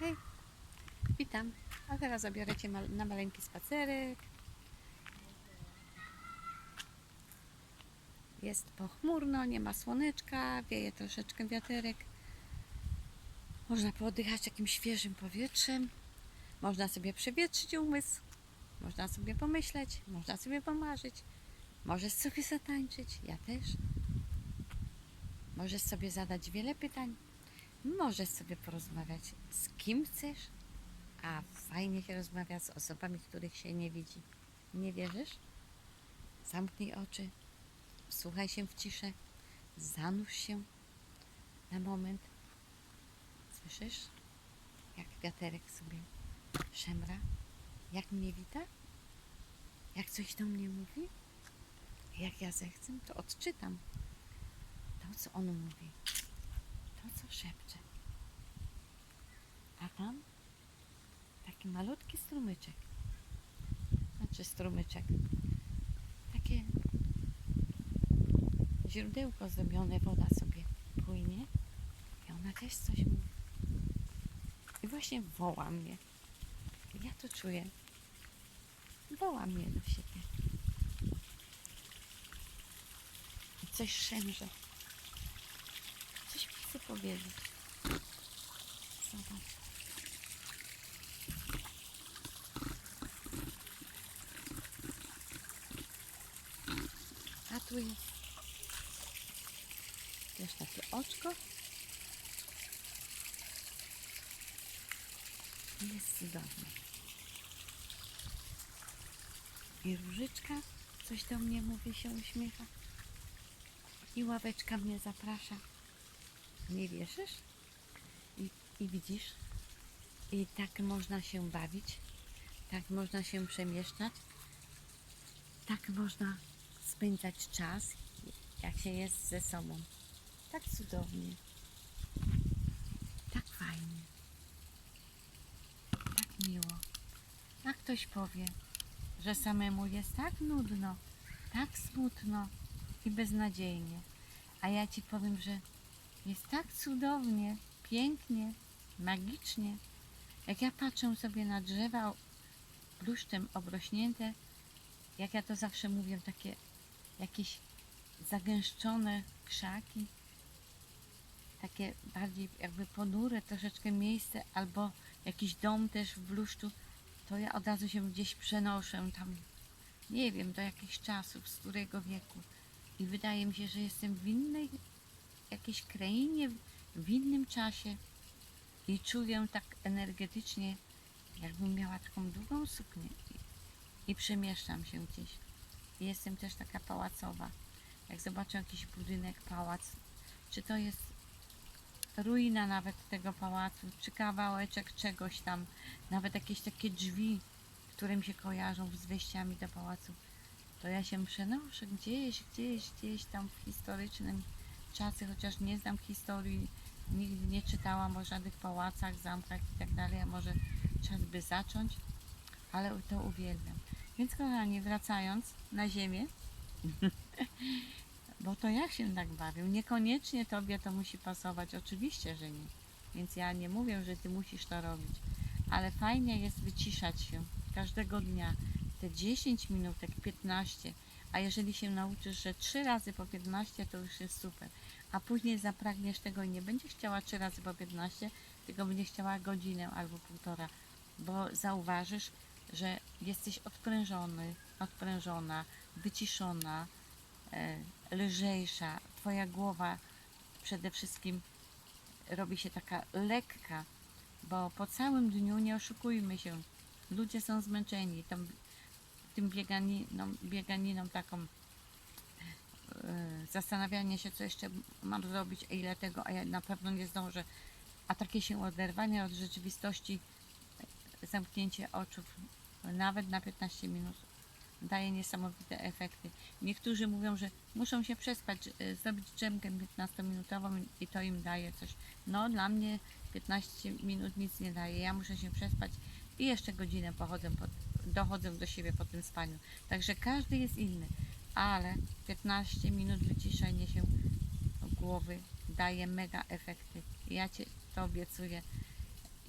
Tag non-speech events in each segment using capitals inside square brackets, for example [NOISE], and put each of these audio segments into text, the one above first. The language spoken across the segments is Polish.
Hej, witam. A teraz zabiorę Cię na maleńki spacerek. Jest pochmurno, nie ma słoneczka, wieje troszeczkę wiaterek. Można pooddychać jakimś świeżym powietrzem. Można sobie przewietrzyć umysł. Można sobie pomyśleć, można sobie pomarzyć. Możesz sobie zatańczyć, ja też. Możesz sobie zadać wiele pytań. Możesz sobie porozmawiać z kim chcesz, a fajnie się rozmawia z osobami, których się nie widzi. Nie wierzysz? Zamknij oczy, słuchaj się w ciszę, zanurz się na moment. Słyszysz, jak wiaterek sobie szemra, jak mnie wita, jak coś do mnie mówi? Jak ja zechcę, to odczytam to, co on mówi, to, co szepcze. A tam taki malutki strumyczek. Znaczy strumyczek. Takie źródełko zrobione, woda sobie płynie i ona też coś mówi. I właśnie woła mnie. Ja to czuję. Woła mnie do siebie. I coś szemrze. Coś mi chce powiedzieć. Zobacz. A tu jest też takie oczko. Jest cudowne. I różyczka coś do mnie mówi, się uśmiecha. I ławeczka mnie zaprasza. Nie wierzysz? I, I widzisz? I tak można się bawić, tak można się przemieszczać, tak można spędzać czas, jak się jest ze sobą. Tak cudownie, tak fajnie, tak miło. A ktoś powie, że samemu jest tak nudno, tak smutno i beznadziejnie. A ja ci powiem, że jest tak cudownie, pięknie, magicznie. Jak ja patrzę sobie na drzewa bluszczem obrośnięte, jak ja to zawsze mówię, takie jakieś zagęszczone krzaki, takie bardziej jakby ponure troszeczkę miejsce, albo jakiś dom też w bluszczu, to ja od razu się gdzieś przenoszę tam, nie wiem, do jakichś czasów, z którego wieku. I wydaje mi się, że jestem w innej jakiejś krainie, w innym czasie i czuję tak energetycznie, jakbym miała taką długą suknię i, i przemieszczam się gdzieś. Jestem też taka pałacowa. Jak zobaczę jakiś budynek, pałac, czy to jest ruina nawet tego pałacu, czy kawałeczek czegoś tam, nawet jakieś takie drzwi, które mi się kojarzą z wejściami do pałacu, to ja się przenoszę gdzieś, gdzieś, gdzieś tam w historycznym czasy, chociaż nie znam historii, nigdy nie czytałam o żadnych pałacach, zamkach i tak dalej, a może czas by zacząć, ale to uwielbiam. Więc kochani, wracając na ziemię, [LAUGHS] bo to ja się tak bawię. Niekoniecznie tobie to musi pasować, oczywiście, że nie. Więc ja nie mówię, że ty musisz to robić, ale fajnie jest wyciszać się każdego dnia. Te 10 minutek, 15, a jeżeli się nauczysz, że 3 razy po 15, to już jest super. A później zapragniesz tego i nie będziesz chciała 3 razy po 15, tylko będziesz chciała godzinę albo półtora, bo zauważysz, że jesteś odprężony, odprężona, wyciszona, e, lżejsza. Twoja głowa przede wszystkim robi się taka lekka, bo po całym dniu nie oszukujmy się. Ludzie są zmęczeni tą, tym bieganiną, bieganiną taką e, zastanawianie się, co jeszcze mam zrobić, ile tego, a ja na pewno nie zdążę. A takie się oderwanie od rzeczywistości, zamknięcie oczu nawet na 15 minut daje niesamowite efekty. Niektórzy mówią, że muszą się przespać, e, zrobić drzemkę 15-minutową i to im daje coś. No dla mnie 15 minut nic nie daje. Ja muszę się przespać i jeszcze godzinę pochodzę, po, dochodzę do siebie po tym spaniu. Także każdy jest inny, ale 15 minut wyciszenie się głowy daje mega efekty. Ja Cię to obiecuję.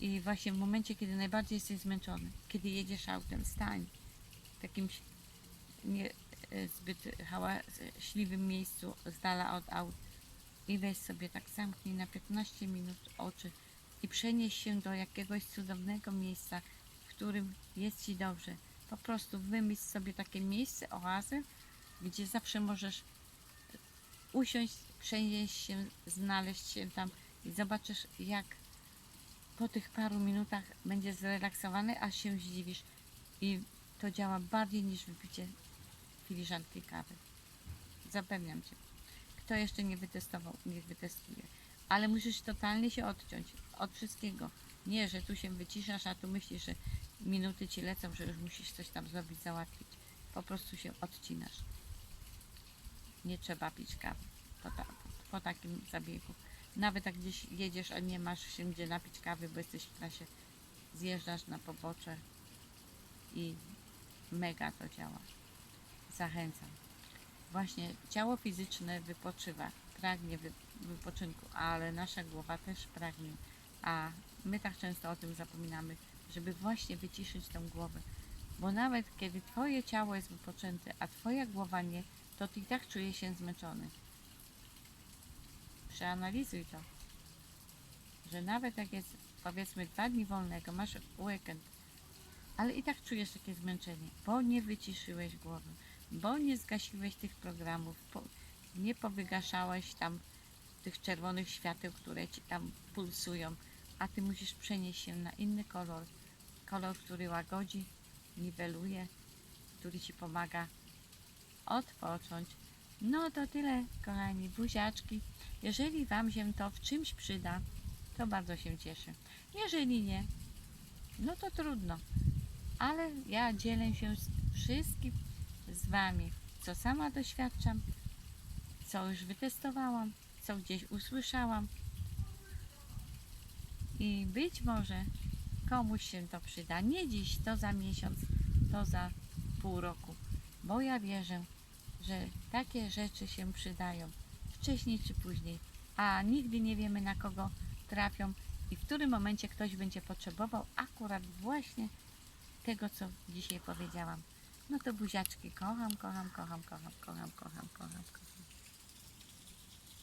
I właśnie w momencie, kiedy najbardziej jesteś zmęczony, kiedy jedziesz autem, stań w jakimś nie e, hałaśliwym miejscu, z dala od aut i weź sobie tak zamknij na 15 minut oczy i przenieś się do jakiegoś cudownego miejsca, w którym jest Ci dobrze. Po prostu wymyśl sobie takie miejsce, oazę, gdzie zawsze możesz usiąść, przenieść się, znaleźć się tam i zobaczysz, jak po tych paru minutach będziesz zrelaksowany, aż się zdziwisz. I to działa bardziej niż wypicie filiżanki kawy. Zapewniam Cię. Kto jeszcze nie wytestował, niech wytestuje. Ale musisz totalnie się odciąć od wszystkiego. Nie, że tu się wyciszasz, a tu myślisz, że minuty Ci lecą, że już musisz coś tam zrobić, załatwić. Po prostu się odcinasz. Nie trzeba pić kawy po, ta, po takim zabiegu. Nawet jak gdzieś jedziesz, a nie masz się gdzie napić kawy, bo jesteś w trasie, zjeżdżasz na pobocze i mega to działa. Zachęcam. Właśnie ciało fizyczne wypoczywa, pragnie wy, wypoczynku, ale nasza głowa też pragnie. A my tak często o tym zapominamy, żeby właśnie wyciszyć tą głowę. Bo nawet kiedy Twoje ciało jest wypoczęte, a Twoja głowa nie, to Ty i tak czujesz się zmęczony. Przeanalizuj to. Że nawet jak jest powiedzmy dwa dni wolnego, masz weekend, ale i tak czujesz takie zmęczenie, bo nie wyciszyłeś głowy, bo nie zgasiłeś tych programów, nie powygaszałeś tam tych czerwonych świateł, które ci tam pulsują, a ty musisz przenieść się na inny kolor, kolor, który łagodzi, niweluje, który ci pomaga odpocząć. No to tyle, kochani buziaczki. Jeżeli Wam się to w czymś przyda, to bardzo się cieszę. Jeżeli nie, no to trudno. Ale ja dzielę się z wszystkim z Wami, co sama doświadczam, co już wytestowałam, co gdzieś usłyszałam. I być może komuś się to przyda. Nie dziś, to za miesiąc, to za pół roku. Bo ja wierzę, że takie rzeczy się przydają wcześniej czy później, a nigdy nie wiemy na kogo trafią i w którym momencie ktoś będzie potrzebował akurat właśnie tego, co dzisiaj powiedziałam. No to buziaczki kocham, kocham, kocham, kocham, kocham, kocham, kocham. kocham.